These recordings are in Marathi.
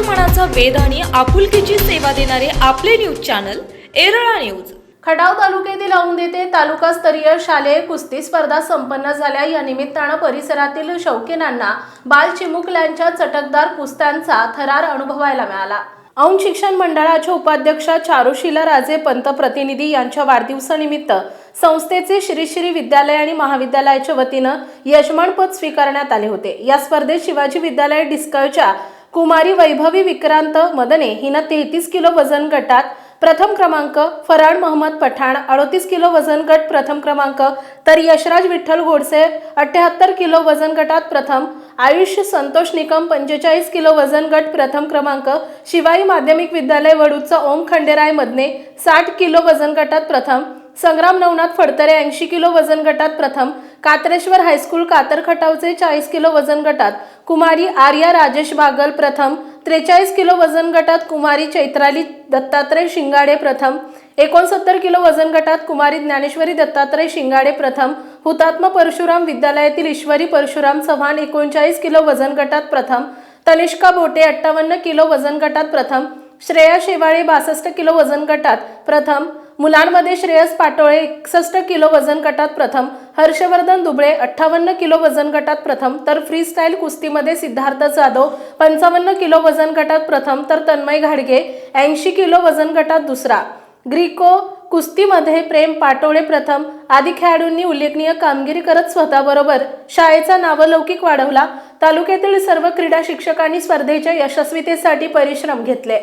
मनाचा वेद आणि आपुलकीची सेवा देणारे आपले news channel Erala news. Khatav तालुक्यातील औंध तालुकास्तरीय शालेय कुस्ती स्पर्धा संपन्न झाल्या. या निमित्तानं परिसरातील शौकीनांना बाल चिमुकल्यांच्या चटकदार कुस्त्यांचा थरार अनुभवायला मिळाला. औंध शिक्षण मंडळाच्या उपाध्यक्षा चारुशीला राजे पंत प्रतिनिधी यांच्या वाढदिवसानिमित्त संस्थेचे श्री श्री विद्यालय आणि महाविद्यालयाच्या वतीनं यजमानपद स्वीकारण्यात आले होते. या स्पर्धेत शिवाजी विद्यालय डिस्कळच्या कुमारी वैभवी विक्रांत मदने हिनं तेहतीस किलो वजन गटात प्रथम क्रमांक फराड मोहम्मद पठाण अडोतीस किलो वजन गट प्रथम क्रमांक तर यशराज विठ्ठल गोडसे अठ्याहत्तर किलो वजन गटात प्रथम आयुष संतोष निकम पंचेचाळीस किलो वजन गट प्रथम क्रमांक शिवाई माध्यमिक विद्यालय वडूचा ओम खंडेराय मदने साठ किलो वजन गटात प्रथम संग्राम नवनाथ फडतरे ऐंशी किलो वजन गटात प्रथम कात्रेश्वर हायस्कूल कातरखटावचे चाळीस किलो वजन गटात कुमारी आर्या राजेश बागल प्रथम त्रेचाळीस किलो वजन गटात कुमारी चैत्राली दत्तात्रय शिंगाडे प्रथम एकोणसत्तर किलो वजन गटात कुमारी ज्ञानेश्वरी दत्तात्रय शिंगाडे प्रथम हुतात्मा परशुराम विद्यालयातील ईश्वरी परशुराम चव्हाण एकोणचाळीस किलो वजन गटात प्रथम तनिष्का बोटे अठ्ठावन्न किलो वजन गटात प्रथम श्रेया शेवाळे बासष्ट किलो वजन गटात प्रथम मुलांमध्ये श्रेयस पाटोळे एकसष्ट किलो वजन गटात प्रथम हर्षवर्धन दुबळे अठ्ठावन्न किलो वजन गटात प्रथम तर फ्रीस्टाईल कुस्तीमध्ये सिद्धार्थ जाधव पंचावन्न किलो वजन गटात प्रथम तर तन्मय घाडगे ऐंशी किलो वजन गटात दुसरा. ग्रीको कुस्तीमध्ये प्रेम पाटोळे प्रथम आदी खेळाडूंनी उल्लेखनीय कामगिरी करत स्वतःबरोबर शाळेचा नावलौकिक वाढवला तालुक्यातील सर्व क्रीडा शिक्षकांनी स्पर्धेच्या यशस्वीतेसाठी परिश्रम घेतले.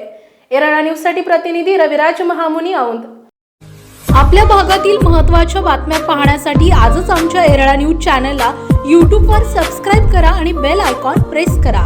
एरळा न्यूजसाठी प्रतिनिधी रविराज महामुनी औंध. आपल्या भागातील महत्त्वाच्या बातम्या पाहण्यासाठी आजच आमच्या एरळा न्यूज चॅनलला यूट्यूबवर सबस्क्राईब करा आणि बेल आयकॉन प्रेस करा.